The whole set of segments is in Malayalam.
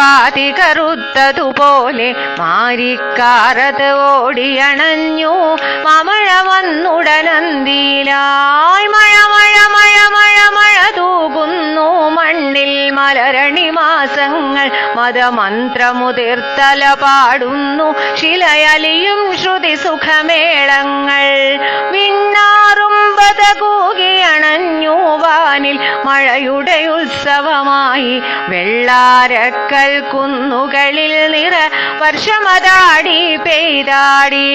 അതികറുത്തതുപോലെ മാരിക്കാറത് ഓടിയണഞ്ഞു. മമഴ വന്നുടനന്തിയിലായ്. മഴ മഴ മഴ മഴ മഴ തൂകുന്നു. മണ്ണിൽ മലരണി മാസങ്ങൾ മതമന്ത്രമുതിർത്തല പാടുന്നു. ശിലയലിയും ശ്രുതി സുഖമേളങ്ങൾ ബതകൂകിയണഞ്ഞു വാനിൽ മഴയുടെ ഉത്സവമായി വെള്ളാരക്കൽ കുന്നുകളിൽ നിറ വർഷമതാടി പെയ്താടി.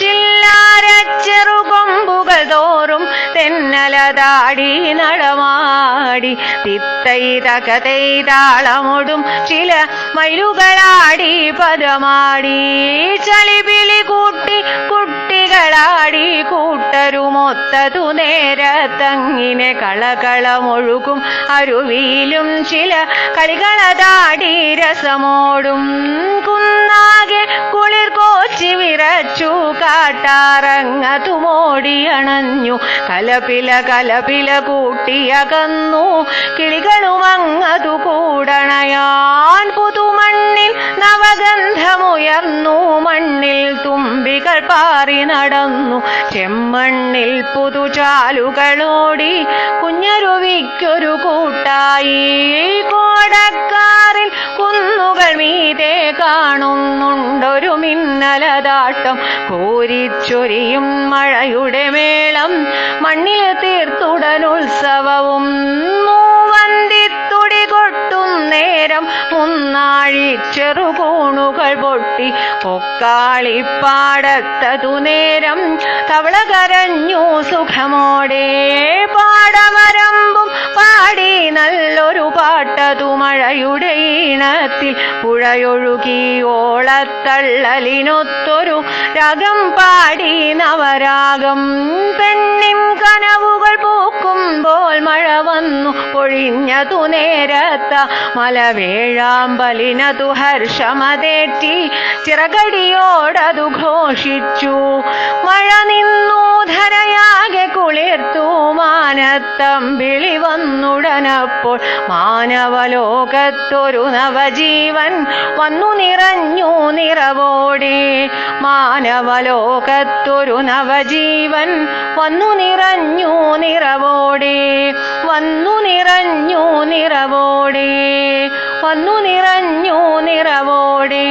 ചില്ലാര ചെറുകൊമ്പുകൾ തോറും തെന്നലതാടി നടമാടി. തിത്തൈതകതൈതാളമൊടും ചില മയിലുകളാടി പദമാടി. കുട്ടികളാടി കൂട്ടരുമൊത്തതു നേരത്തങ്ങിനെ കളകളമൊഴുകും. അരുവിയിലും ചില കളികളതാടി രസമോടും. കുന്നാകെ കുളിർ കോച്ചി വിറച്ചു കാട്ടാറങ്ങതുമോടിയണഞ്ഞു കലപില കലപില കൂട്ടിയകന്നു കിളികളുമങ്ങതു കൂടണയാൻ തുമ്പികൾ പാറി നടന്നു. ചെമ്മണ്ണിൽ പുതുചാലുകളോടി കുഞ്ഞരുവിക്കൊരു കൂട്ടായി. കോടക്കാറിൽ കുന്നുകൾ മീതെ കാണുന്നുണ്ടൊരു മിന്നലതാട്ടം. കോരിച്ചൊരിയും മഴയുടെ മേളം മണ്ണിൽ തീർത്തുടൻ ഉത്സവവും മുന്നാഴി ചെറുകൂണുകൾ പൊട്ടി പൊക്കാളിപ്പാടത്തതു നേരം തവള കരഞ്ഞു സുഖമോടെ പാടമരമ്പും പാടി നല്ലൊരു പാട്ടതു മഴയുടെ ഈണത്തിൽ പുഴയൊഴുകി ഓളത്തള്ളലിനൊത്തൊരു രാഗം പാടി നവരാഗം പെണ്ണിൻ മഴ വന്നു പൊഴിഞ്ഞതു നേരത്ത മലവേഴാമ്പലിനതു ഹർഷമതേറ്റി ചിറകടിയോടതു ഘോഷിച്ചു. മഴ നിന്നു ധരയാകെ കുളിർത്തു മാനത്തമ്പിളി വന്നുടനപ്പോൾ മാനവലോകത്തൊരു നവജീവൻ വന്നു നിറഞ്ഞു നിറവോടെ. മാനവലോകത്തൊരു നവജീവൻ വന്നു നിറഞ്ഞു നിറവോടെ വന്നു നിറഞ്ഞു നിറവോടെ വന്നു നിറഞ്ഞു നിറവോടെ.